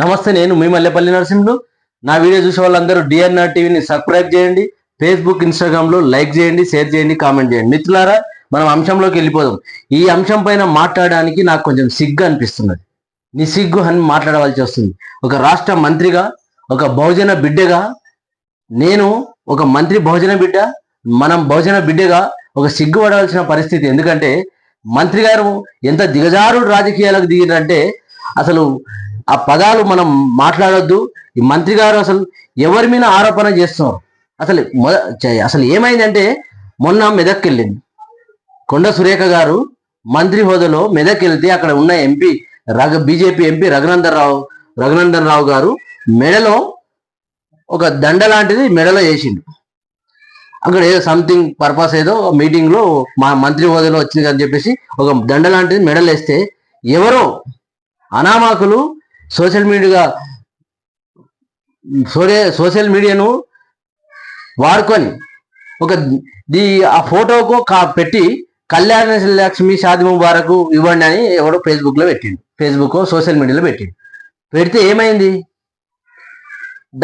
నమస్తే నేను మీ మల్లెపల్లి నరసింహులు నా వీడియో చూసే వాళ్ళందరూ డిఎన్ఆర్ టీవీని సబ్స్క్రైబ్ చేయండి. ఫేస్బుక్ ఇన్స్టాగ్రామ్లో లైక్ చేయండి షేర్ చేయండి కామెంట్ చేయండి. మిత్రులారా మనం అంశంలోకి వెళ్ళిపోదాం. ఈ అంశం పైన మాట్లాడడానికి నాకు కొంచెం సిగ్గు అనిపిస్తున్నది. నిసిగ్గు అని మాట్లాడవలసి వస్తుంది. ఒక రాష్ట్ర మంత్రిగా ఒక బహుజన బిడ్డగా నేను ఒక మంత్రి బహుజన బిడ్డ మనం బహుజన బిడ్డగా ఒక సిగ్గు పడవలసిన పరిస్థితి. ఎందుకంటే మంత్రి గారు ఎంత దిగజారుడు రాజకీయాలకు దిగినంటే అసలు ఆ పదాలు మనం మాట్లాడొద్దు. ఈ మంత్రి గారు అసలు ఎవరి మీద ఆరోపణ చేస్తున్నారు. అసలు మొద అసలు ఏమైందంటే మొన్న మెదక్కి వెళ్ళింది కొండ సురేఖ గారు మంత్రి హోదాలో మెదక్ వెళ్తే అక్కడ ఉన్న ఎంపీ రఘ బీజేపీ ఎంపీ రఘునందన్ రావు రఘునందన్ రావు గారు మెడలో ఒక దండ లాంటిది మెడలో వేసిండు. అక్కడ ఏదో సంథింగ్ పర్పస్ ఏదో మీటింగ్లో మా మంత్రి హోదాలో వచ్చింది అని చెప్పేసి ఒక దండ లాంటిది మెడల్ వేస్తే ఎవరో అనామకులు సోషల్ మీడియా సోషల్ మీడియాను వాడుకొని ఒక దీ ఆ ఫోటోకు కా పెట్టి కళ్యాణ లక్ష్మి షాది ముబారకు ఇవ్వండి అని ఎవడో ఫేస్బుక్లో పెట్టిండు. ఫేస్బుక్ సోషల్ మీడియాలో పెట్టిండు. పెడితే ఏమైంది?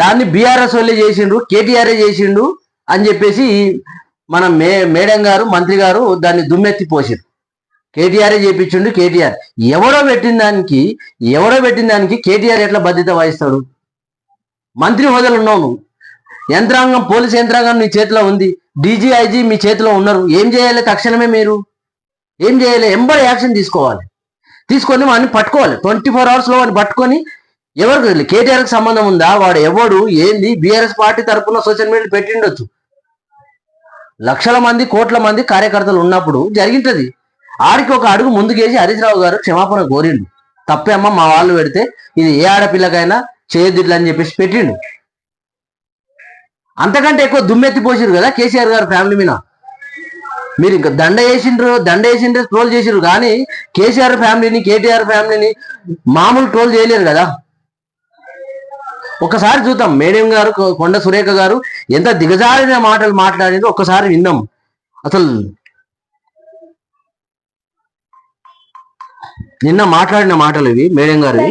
దాన్ని బీఆర్ఎస్ వాళ్ళే చేసిండు కేటీఆర్ఏ చేసిండు అని చెప్పేసి మన మే మేడం గారు మంత్రి గారు దాన్ని దుమ్మెత్తి పోసిండు కేటీఆరే చేపించిండు? కేటీఆర్. ఎవడో పెట్టిన దానికి ఎవడో పెట్టిన దానికి కేటీఆర్ ఎట్లా బాధ్యత వహిస్తాడు? మంత్రి హోదాలు ఉన్నావు నువ్వు. యంత్రాంగం పోలీస్ యంత్రాంగం నీ చేతిలో ఉంది. డీజీఐజీ మీ చేతిలో ఉన్నారు. ఏం చేయాలి తక్షణమే మీరు? ఏం చేయాలి? ఎంబడి యాక్షన్ తీసుకోవాలి. తీసుకొని వాడిని పట్టుకోవాలి. ట్వంటీ ఫోర్ అవర్స్లో వాడిని పట్టుకొని ఎవరికి కేటీఆర్కి సంబంధం ఉందా? వాడు ఎవడు? ఏంది? బీఆర్ఎస్ పార్టీ తరపున సోషల్ మీడియా పెట్టిండొచ్చు. లక్షల మంది కోట్ల మంది కార్యకర్తలు ఉన్నప్పుడు జరిగింటది. ఆడికి ఒక అడుగు ముందుకేసి హరీష్ రావు గారు క్షమాపణ కోరిండు తప్పేమ్మ మా వాళ్ళు పెడితే ఇది ఏ ఆడపిల్లకైనా చేయొద్దిట్లా అని చెప్పేసి పెట్టిండు అంతకంటే ఎక్కువ దుమ్మెత్తి పోసిరు కదా కేసీఆర్ గారు ఫ్యామిలీ మీద. మీరు ఇంకా దండ వేసిండ్రు దండ వేసిండ్రు ట్రోల్ చేసిర్రు. కానీ కేసీఆర్ ఫ్యామిలీని కేటీఆర్ ఫ్యామిలీని మామూలు ట్రోల్ చేయలేరు కదా. ఒకసారి చూద్దాం మేడం గారు కొ- కొండ సురేఖ గారు ఎంత దిగజారిన మాటలు మాట్లాడిందో ఒక్కసారి విందాం. అసలు నిన్న మాట్లాడిన మాటలు ఇవి మేడం గారివి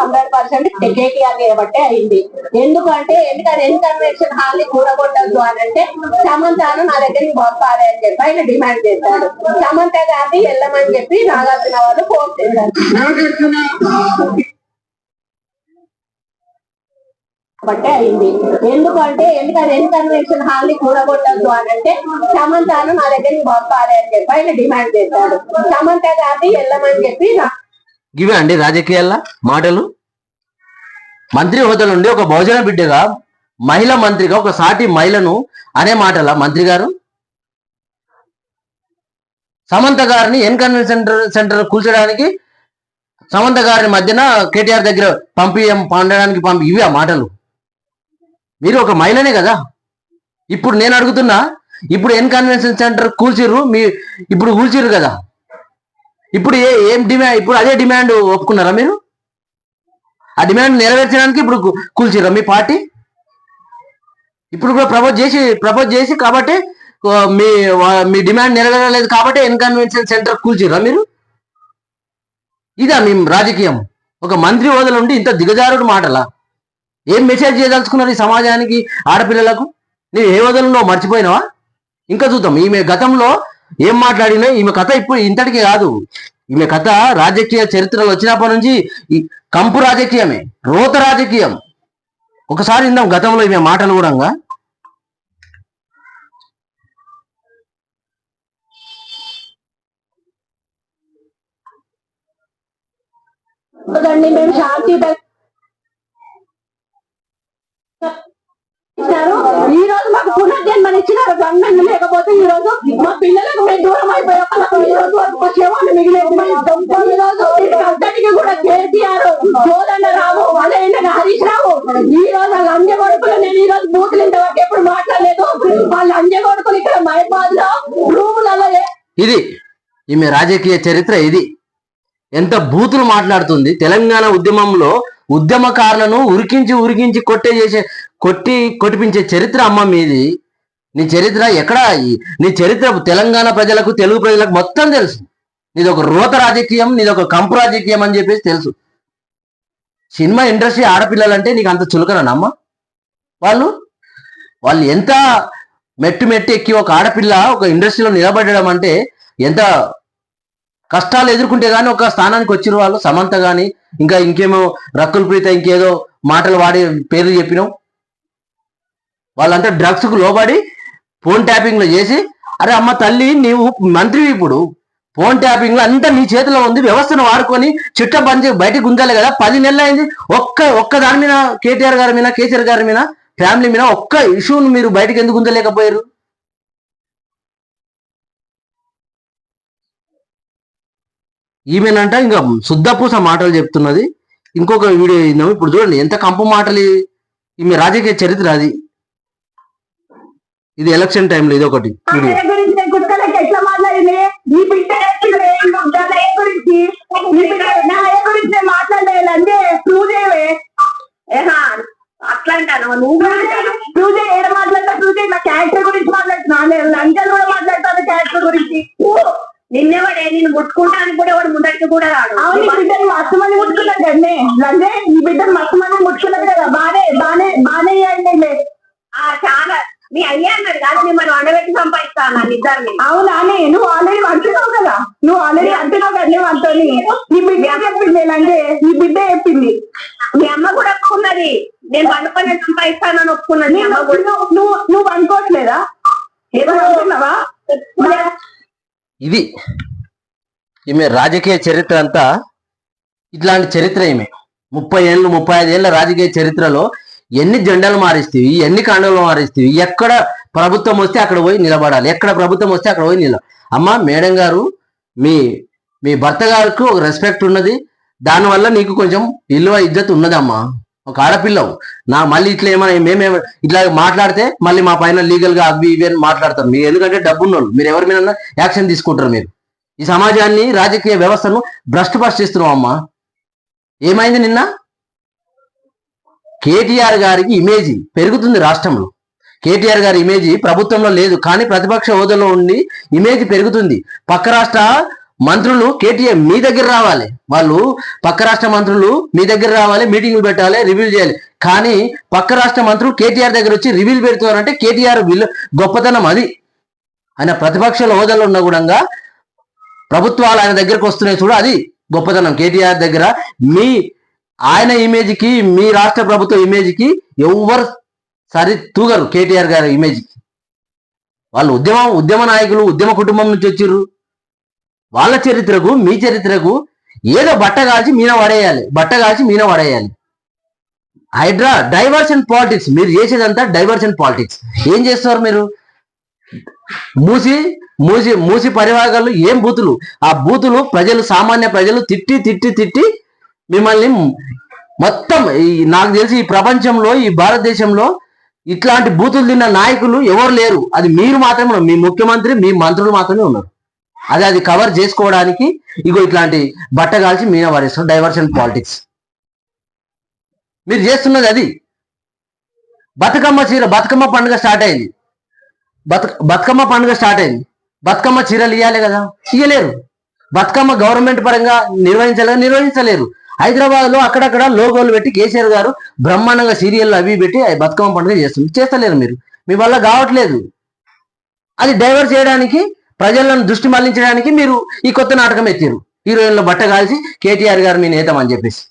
హండ్రెడ్ పర్సెంట్ కేటీఆర్ చేయబట్టే అయింది. ఎందుకంటే ఎందుకంటే ఎన్ కన్వెన్షన్ హాల్ని కూడగొట్టద్దు అని అంటే సమంతను నా దగ్గరికి పంపాలి అని చెప్పి ఆయన డిమాండ్ చేశాడు. సమంత గారిని వెళ్ళమని చెప్పి నాగార్జున వాళ్ళు ఫోన్ చేశారు. బట్టే అయింది. ఎందుకంటే ఎందుకంటే ఎన్ కన్వెన్షన్ హాల్ని కూడగొట్టద్దు అని అంటే సమంతను నా దగ్గరికి పంపాలి అని చెప్పి ఆయన డిమాండ్ చేశాడు. సమంత గారిని వెళ్ళమని చెప్పి ఇవే అండి రాజకీయాల మాటలు? మంత్రి హోదా నుండి ఒక బహుజన బిడ్డగా మహిళ మంత్రిగా ఒక సాటి మహిళను అనే మాటల మంత్రి గారు? సమంత గారిని ఎన్ కన్వెన్షన్ సెంటర్ సెంటర్ కూల్చడానికి సమంత గారి మధ్యన కేటీఆర్ దగ్గర పంపి పండడానికి పంపి ఇవి ఆ మాటలు. మీరు ఒక మహిళనే కదా? ఇప్పుడు నేను అడుగుతున్నా ఇప్పుడు ఎన్ కన్వెన్షన్ సెంటర్ కూల్చిర్రు మీ ఇప్పుడు కూల్చిర్రు కదా? ఇప్పుడు ఏ ఏం డిమాండ్ ఇప్పుడు అదే డిమాండ్ ఒప్పుకున్నారా మీరు? ఆ డిమాండ్ నెరవేర్చడానికి ఇప్పుడు కూల్చిర్రా మీ పార్టీ? ఇప్పుడు కూడా ప్రపోజ్ చేసి ప్రపోజ్ చేసి కాబట్టి మీ మీ డిమాండ్ నెరవేరలేదు కాబట్టి ఇన్కన్వెన్షన్ సెంటర్ కూల్చిర్రా మీరు? ఇదా మీ రాజకీయం. ఒక మంత్రి హోదాలో ఉండి ఇంత దిగజారుడు మాటలా? ఏం మెసేజ్ చేయదలుచుకున్నారు ఈ సమాజానికి ఆడపిల్లలకు? నేను ఏ హోదాలో మర్చిపోయినావా? ఇంకా చూద్దాం. ఈమె గతంలో ఏం మాట్లాడినా ఈమె కథ ఇప్పుడు ఇంతటికి కాదు. ఈమె కథ రాజకీయ చరిత్రలో వచ్చినప్పటి నుంచి ఈ కంపు రాజకీయమే రోత రాజకీయం. ఒకసారి ఇందాం గతంలో ఈమె మాటలు కూడా మేము శాంతి అన్నం లేకపోతే ఈ రోజు మా పిల్లలకు మేము దూరం అయిపోయాక ఈ రోజు మా మిగిలిన మిగిలేదు. ఈ రోజు అంతటికి కూడా కేసీఆర్ జోదన్న రావు వలైన హరీష్ రావు. ఈ రోజు వాళ్ళ అంజ కొడుకులు నేను ఈ రోజు బూతులు ఇంతవరకు ఎప్పుడు మాట్లాడలేదు. వాళ్ళ అంజ కొడుకులు ఇక్కడ మైబాద్లో రూములలో ఇది ఈమె రాజకీయ చరిత్ర ఇది. ఎంత బూతులు మాట్లాడుతుంది. తెలంగాణ ఉద్యమంలో ఉద్యమకారులను ఉరికించి ఉరికించి కొట్టే చేసే కొట్టి కొట్టిపించే చరిత్ర అమ్మ మీది. నీ చరిత్ర ఎక్కడ? నీ చరిత్ర తెలంగాణ ప్రజలకు తెలుగు ప్రజలకు మొత్తం తెలుసు. నీది ఒక రోత రాజకీయం నీది ఒక కంపు రాజకీయం అని చెప్పేసి తెలుసు. సినిమా ఇండస్ట్రీ ఆడపిల్లలంటే నీకు అంత చులకనా వాళ్ళు వాళ్ళు ఎంత మెట్టు మెట్టు ఎక్కి ఒక ఆడపిల్ల ఒక ఇండస్ట్రీలో నిలబడడం అంటే ఎంత కష్టాలు ఎదుర్కొంటే గానీ ఒక స్థానానికి వచ్చిన వాళ్ళు సమంత గాని ఇంకా ఇంకేమో రక్కుల ప్రీత ఇంకేదో మాటలు వాడి పేర్లు చెప్పినాం వాళ్ళంతా డ్రగ్స్కు లోబడి ఫోన్ ట్యాపింగ్లో చేసి అరే అమ్మ తల్లి నీవు మంత్రి ఇప్పుడు. ఫోన్ ట్యాపింగ్లో అంతా నీ చేతిలో ఉంది వ్యవస్థను వాడుకొని చిట్ట పని చేసి బయటకు గుంజాలి కదా. పది నెలలు అయింది ఒక్క ఒక్క దాని మీద కేటీఆర్ గారి మీద కేసీఆర్ గారి మీద ఫ్యామిలీ మీద ఒక్క ఇష్యూను మీరు బయటకు ఎందుకు గుంజలేకపోయారు? ఈమెనంట ఇంకా శుద్ధపూస మాటలు చెప్తున్నది. ఇంకొక వీడియో ఇప్పుడు చూడండి ఎంత కంపు మాటలు ఈమె రాజకీయ చరిత్ర అది. ఇది ఎలక్షన్ టైంలో ఇది ఒకటి వీడియో. గురించి నేను కుక్కలకి ఎట్లా మాట్లాడింది నీ బిడ్డ చెప్పింది నా అయ్య గురించి నీ బిడ్డ నా అయ్య గురించి నేను మాట్లాడలేదు అంటే ప్రూవ్ చేయవే ఏహా అట్లా అంటాను నువ్వు ప్రూవ్ చేయ ఏడ మాట్లాడతా ప్రూవ్ చేయ నా క్యారెక్టర్ గురించి మాట్లాడుతున్నా నేను లంచాలు కూడా మాట్లాడతాను క్యారెక్టర్ గురించి నిన్నెవడే నేను ముట్టుకుంటానికి కూడా వాడు ముందరికి కూడా రాడు అవును నీ బిడ్డని మస్తు మంది ముట్టుకున్నారు కదండి లంజే నీ బిడ్డని మస్తు మంది ముట్టుకున్నారు కదా బానే బానే బానే ఇవ్వండి చాలా మీ అయ్యా అన్నాడు కాదు మిమ్మల్ని వండబెట్టి సంపాదిస్తాను నన్ను ఇద్దరిని అవునా నువ్వు ఆల్రెడీ అంటున్నావు కదా నువ్వు ఆల్రెడీ అంటున్నావు కదా నువ్వు నీ బిడ్డ చెప్పింది అంటే నీ బిడ్డ చెప్పింది? మీ అమ్మ కూడా ఒప్పుకున్నది. నేను వండుకొని సంపాదిస్తానని ఒప్పుకున్నది. మీ అమ్మ కూడా నువ్వు నువ్వు అనుకోవట్లేదా ఏదో అనుకున్నావా ఇది ఈమె రాజకీయ చరిత్ర అంతా ఇట్లాంటి చరిత్ర ఈమె. ముప్పై ఏళ్ళు ముప్పై ఐదు ఏళ్ళ రాజకీయ చరిత్రలో ఎన్ని జెండాలు మారిస్తేవి ఎన్ని కాండలు మారిస్తేవి ఎక్కడ ప్రభుత్వం వస్తే అక్కడ పోయి నిలబడాలి ఎక్కడ ప్రభుత్వం వస్తే అక్కడ పోయి నిల. అమ్మ మేడం గారు మీ మీ భర్త గారికి ఒక రెస్పెక్ట్ ఉన్నది. దానివల్ల నీకు కొంచెం విలువ ఇజ్జత్ ఉన్నదమ్మా. ఒక ఆడపిల్లవు. నా మళ్ళీ ఇట్లా ఏమైనా మేమే ఇట్లా మాట్లాడితే మళ్ళీ మా పైన లీగల్గా అవి ఇవి అని మాట్లాడతారు. మీరు ఎందుకంటే డబ్బు ఉన్నోళ్ళు మీరు ఎవరి మీద యాక్షన్ తీసుకుంటారు మీరు. ఈ సమాజాన్ని రాజకీయ వ్యవస్థను భ్రష్టుపరిస్తున్నాం అమ్మా. ఏమైంది నిన్న? కేటీఆర్ గారికి ఇమేజ్ పెరుగుతుంది రాష్ట్రంలో. కేటీఆర్ గారి ఇమేజ్ ప్రభుత్వంలో లేదు కానీ ప్రతిపక్ష హోదాలో ఉండి ఇమేజ్ పెరుగుతుంది. పక్క రాష్ట్ర మంత్రులు కేటీఆర్ మీ దగ్గర రావాలి. వాళ్ళు పక్క రాష్ట్ర మంత్రులు మీ దగ్గర రావాలి మీటింగ్లు పెట్టాలి రివ్యూ చేయాలి. కానీ పక్క రాష్ట్ర మంత్రులు కేటీఆర్ దగ్గర వచ్చి రివ్యూలు పెడుతున్నారంటే కేటీఆర్ గొప్పతనం అది. ఆయన ప్రతిపక్షాల హోదాలో ఉన్న కూడా ప్రభుత్వాలు ఆయన దగ్గరకు వస్తున్నాయి చూడు అది గొప్పతనం. కేటీఆర్ దగ్గర మీ ఆయన ఇమేజ్కి మీ రాష్ట్ర ప్రభుత్వ ఇమేజ్కి ఎవరు ఎవ్వరు సరి తూగరు కేటీఆర్ గారి ఇమేజ్కి వాళ్ళు ఉద్యమం ఉద్యమ నాయకులు ఉద్యమ కుటుంబం నుంచి వచ్చిర్రు. వాళ్ళ చరిత్రకు మీ చరిత్రకు ఏదో బట్ట కాల్చి మీన పడేయాలి బట్ట కాల్చి మీన పడేయాలి. హైడ్రా డైవర్షన్ పాలిటిక్స్ మీరు చేసేదంతా డైవర్షన్ పాలిటిక్స్. ఏం చేస్తారు మీరు? మూసి మూసి మూసి పరివాగాలు ఏం బూతులు? ఆ బూతులు ప్రజలు సామాన్య ప్రజలు తిట్టి తిట్టి తిట్టి మిమ్మల్ని మొత్తం ఈ నాకు తెలిసి ఈ ప్రపంచంలో ఈ భారతదేశంలో ఇట్లాంటి బూతులు తిన్న నాయకులు ఎవరు లేరు. అది మీరు మాత్రమే మీ ముఖ్యమంత్రి మీ మంత్రులు మాత్రమే ఉన్నారు. అది అది కవర్ చేసుకోవడానికి ఇగో ఇట్లాంటి బట్ట కాల్చి మీన వారేస్తారు డైవర్షన్ పాలిటిక్స్ మీరు చేస్తున్నది అది. బతుకమ్మ చీర బతుకమ్మ పండుగ స్టార్ట్ అయింది. బతుక బతుకమ్మ పండుగ స్టార్ట్ అయింది. బతుకమ్మ చీరలు ఇవ్వాలి కదా. ఇయ్యలేరు. బతుకమ్మ గవర్నమెంట్ పరంగా నిర్వహించాలి నిర్వహించలేరు. హైదరాబాద్లో అక్కడక్కడ లోగోలు పెట్టి కేసీఆర్ గారు బ్రహ్మాండంగా సీరియల్ అవి పెట్టి ఆ బతుకమ్మ పండుగ చేస్తుంది. చేస్తలేరు మీరు. మీ వల్ల కావట్లేదు. అది డైవర్ట్ చేయడానికి ప్రజలను దృష్టి మళ్ళించడానికి మీరు ఈ కొత్త నాటకం ఎత్తారు హీరోయిన్లో బట్ట కాల్చి కేటీఆర్ గారు మీ నేతం అని చెప్పేసి.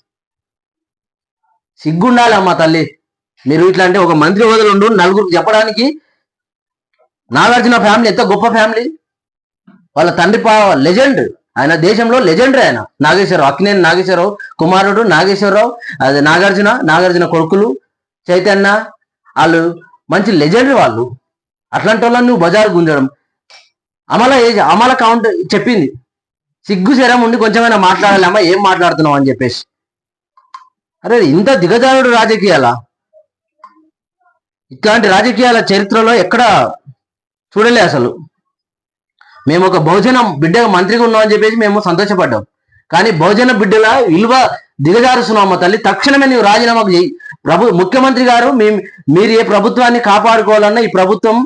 సిగ్గుండాలి అమ్మ తల్లి. మీరు ఇట్లా అంటే ఒక మంత్రి హోదాలు ఉండు నలుగురు చెప్పడానికి నాగార్జున ఫ్యామిలీ ఎంత గొప్ప ఫ్యామిలీ. వాళ్ళ తండ్రి పా లెజెండ్ ఆయన దేశంలో లెజెండరీ ఆయన. నాగేశ్వరరావు అక్కినేని నాగేశ్వరరావు కుమారుడు నాగేశ్వరరావు అది నాగార్జున నాగార్జున కొడుకులు చైతన్య వాళ్ళు మంచి లెజెండరీ వాళ్ళు. అట్లాంటి వాళ్ళని నువ్వు బజారు గుంజడం. అమల ఏజ్ అమల కౌంట్ చెప్పింది. సిగ్గు శరం ఉండి కొంచెమైనా మాట్లాడాలమ్మా ఏం మాట్లాడుతున్నావు అని చెప్పేసి. అరే ఇంత దిగజారుడు రాజకీయాల? ఇట్లాంటి రాజకీయాల చరిత్రలో ఎక్కడ చూడలే అసలు. మేము ఒక బహుజనం బిడ్డగా మంత్రిగా ఉన్నాం అని చెప్పేసి మేము సంతోషపడ్డాం. కానీ బహుజన బిడ్డల విలువ దిగజారుస్తున్నాం తల్లి? తక్షణమే నీవు రాజీనామాకు చేయి. ప్రభు ముఖ్యమంత్రి గారు మేము మీరు ఏ ప్రభుత్వాన్ని కాపాడుకోవాలన్నా ఈ ప్రభుత్వం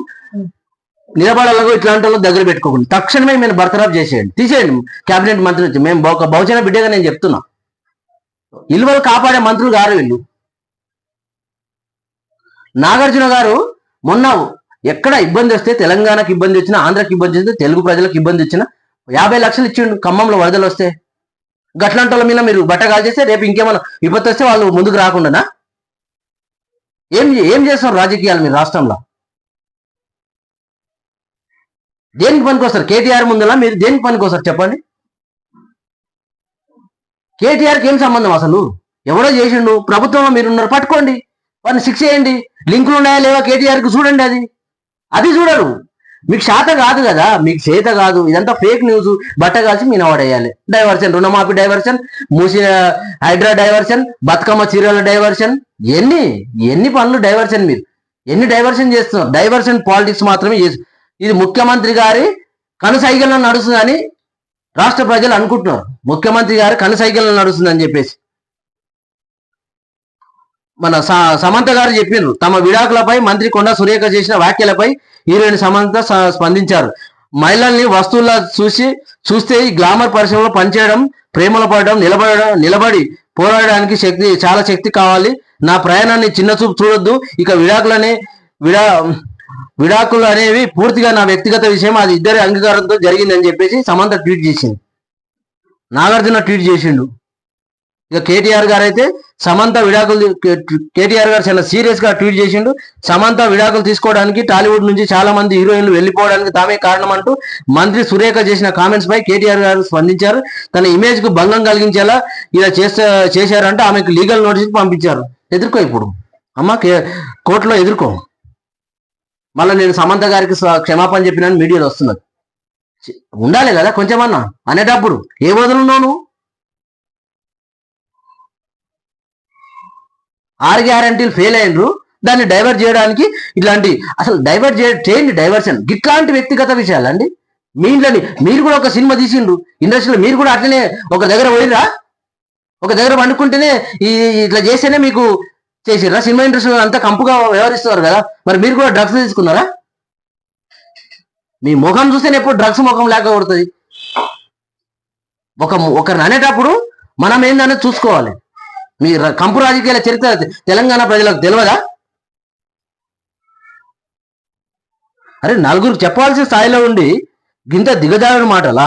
నిలబడాలకు ఇట్లాంటి వాళ్ళు దగ్గర పెట్టుకోకండి. తక్షణమే మీరు బర్తరాఫ్ చేసేయండి. తీసేయండి. కేబినెట్ మంత్రి నుంచి మేము ఒక బహుజన బిడ్డగా నేను చెప్తున్నా. ఇల్వలు కాపాడే మంత్రులు గారు వీళ్ళు. నాగార్జున గారు మొన్న ఎక్కడ ఇబ్బంది వస్తే తెలంగాణకి ఇబ్బంది వచ్చినా ఆంధ్రాకి ఇబ్బంది వచ్చినా తెలుగు ప్రజలకు ఇబ్బంది వచ్చినా యాభై లక్షలు ఇచ్చిండు ఖమ్మంలో వరదలు వస్తే. గట్లాంటి వాళ్ళ మీద మీరు బట్టగాలు చేస్తే రేపు ఇంకేమైనా విపత్తు వస్తే వాళ్ళు ముందుకు రాకుండానా? ఏం ఏం చేస్తారు రాజకీయాలు మీరు రాష్ట్రంలో? దేనికి పనికొస్తారు? కేటీఆర్ ముందులా మీరు దేనికి పనికొస్తారు చెప్పండి? కేటీఆర్కి ఏం సంబంధం అసలు? ఎవరో చేసిండు ప్రభుత్వంలో మీరున్నారు పట్టుకోండి. వారిని శిక్ష చేయండి. లింకులు ఉన్నాయా లేవా కేటీఆర్కి? చూడండి అది. అది చూడరు. మీకు శాత కాదు కదా మీకు చేత కాదు ఇదంతా ఫేక్ న్యూస్ బట్ట కాల్చి మీ నవాడేయాలి డైవర్షన్ రుణమాఫీ డైవర్షన్ మూసి హైడ్రా డైవర్షన్ బతుకమ్మ చీరల డైవర్షన్ ఎన్ని ఎన్ని పనులు డైవర్షన్ మీరు. ఎన్ని డైవర్షన్ చేస్తున్నారు? డైవర్షన్ పాలిటిక్స్ మాత్రమే చేసు ఇది ముఖ్యమంత్రి గారి కనుసైగల్లో నడుస్తుందని రాష్ట్ర ప్రజలు అనుకుంటున్నారు. ముఖ్యమంత్రి గారి కనుసైగల్లో నడుస్తుందని చెప్పేసి. మన సమంత గారు చెప్పిండ్రు తమ విడాకులపై మంత్రి కొండ సురేఖ చేసిన వ్యాఖ్యలపై హీరోయిన్ సమంత స్పందించారు. మహిళల్ని వస్తువుల్లా చూసి చూస్తే ఈ గ్లామర్ పరిశ్రమలో పనిచేయడం ప్రేమలో పడడం నిలబడడం నిలబడి పోరాడడానికి శక్తి చాలా శక్తి కావాలి. నా ప్రయాణాన్ని చిన్న చూపు చూడొద్దు. ఇక విడాకులనే విడా విడాకులు అనేవి పూర్తిగా నా వ్యక్తిగత విషయం. అది ఇద్దరి అంగీకారంతో జరిగిందని చెప్పేసి సమంత ట్వీట్ చేసింది. నాగార్జున ట్వీట్ చేసిండు. ఇక కేటీఆర్ గారు అయితే సమంత విడాకులు కేటీఆర్ గారు చాలా సీరియస్గా ట్వీట్ చేసిండు. సమంత విడాకులు తీసుకోవడానికి టాలీవుడ్ నుంచి చాలా మంది హీరోయిన్లు వెళ్ళిపోవడానికి తామే కారణం అంటూ మంత్రి సురేఖ చేసిన కామెంట్స్ పై కేటీఆర్ గారు స్పందించారు. తన ఇమేజ్కు భంగం కలిగించేలా ఇలా చేస్తే చేశారంటే. ఆమెకు లీగల్ నోటీస్ పంపించారు. ఎదుర్కో ఇప్పుడు. అమ్మ కే- కోర్టులో ఎదుర్కో. మళ్ళీ నేను సమంత గారికి క్షమాపణ చెప్పినాను. మీడియాలో వస్తున్నది. ఉండాలి కదా కొంచెమన్నా. అనేటప్పుడు ఏ వదులున్నావు నువ్వు? ఆరు గ్యారంటీలు ఫెయిల్ అయినరు. దాన్ని డైవర్ట్ చేయడానికి ఇట్లాంటి అసలు డైవర్ట్ చే చేయండి డైవర్షన్. ఇట్లాంటి వ్యక్తిగత విషయాలండి. మీ ఇంట్లోని మీరు కూడా ఒక సినిమా తీసిండ్రు. ఇండస్ట్రీలో మీరు కూడా అట్లనే ఒక దగ్గర పోయినరా ఒక దగ్గర పండుకుంటేనే ఈ ఇట్లా చేస్తేనే మీకు చేసిర్రా? సినిమా ఇండస్ట్రీలో అంతా కంపుగా వ్యవహరిస్తున్నారు కదా. మరి మీరు కూడా డ్రగ్స్ తీసుకున్నారా? మీ ముఖం చూస్తేనే ఎప్పుడు డ్రగ్స్ ముఖం లేక కొడుతుంది. ఒక ఒకరిని అనేటప్పుడు మనం ఏందనేది చూసుకోవాలి. మీ ర- కంపు రాజకీయాల చరిత్ర తెలంగాణ ప్రజలకు తెలియదా అరే నలుగురు చెప్పాల్సిన స్థాయిలో ఉండి గింత దిగజారిన మాటలా?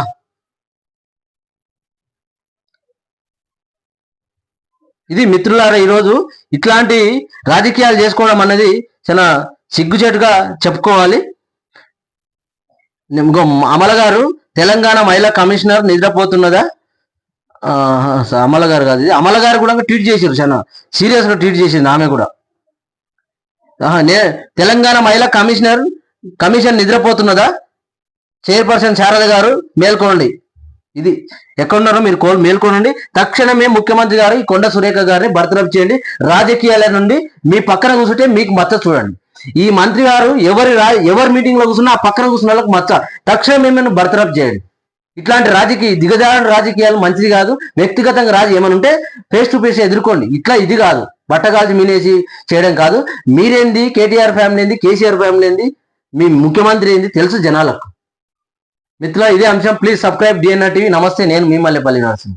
ఇది మిత్రులారా ఈరోజు ఇట్లాంటి రాజకీయాలు చేసుకోవడం అనేది చాలా సిగ్గుచేటుగా చెప్పుకోవాలి. అమల గారు తెలంగాణ మహిళా కమిషనర్ నిద్రపోతున్నదా? అమల గారు కాదు. ఇది అమల గారు కూడా ట్వీట్ చేశారు చాలా సీరియస్గా ట్వీట్ చేసింది ఆమె కూడా. నే తెలంగాణ మహిళా కమిషనర్ కమిషన్ నిద్రపోతున్నదా? చైర్పర్సన్ శారద గారు మేల్కోండి ఇది ఎక్కడున్నారో మీరు కో మేల్కోనండి. తక్షణమే ముఖ్యమంత్రి గారు ఈ కొండ సురేఖ గారిని బర్తరఫ్ చేయండి. రాజకీయాల నుండి మీ పక్కన కూర్చుంటే మీకు మచ్చ చూడండి. ఈ మంత్రి గారు ఎవరి రా ఎవరి మీటింగ్లో కూర్చున్నా ఆ పక్కన కూర్చున్న వాళ్ళకి మచ్చ. తక్షణమే మేము బర్తరఫ్ చేయండి. ఇట్లాంటి రాజకీయ దిగజారిన రాజకీయాలు మంచిది కాదు. వ్యక్తిగతంగా రాజు ఏమనుంటే ఉంటే ఫేస్ టు ఫేస్ ఎదుర్కోండి. ఇట్లా ఇది కాదు. బట్టగాల్చి మీనేసి చేయడం కాదు. మీరేంది? కేటీఆర్ ఫ్యామిలీ ఏంది? కేసీఆర్ ఫ్యామిలీ ఏంది? మీ ముఖ్యమంత్రి ఏంది? తెలుసు జనాలకు. మిత్రుల ఇదే అంశం. ప్లీజ్ సబ్స్క్రైబ్ డిఎన్ఆర్ టీవీ నమస్తే నేను మిమ్మల్ని పల్లి నరసింహ.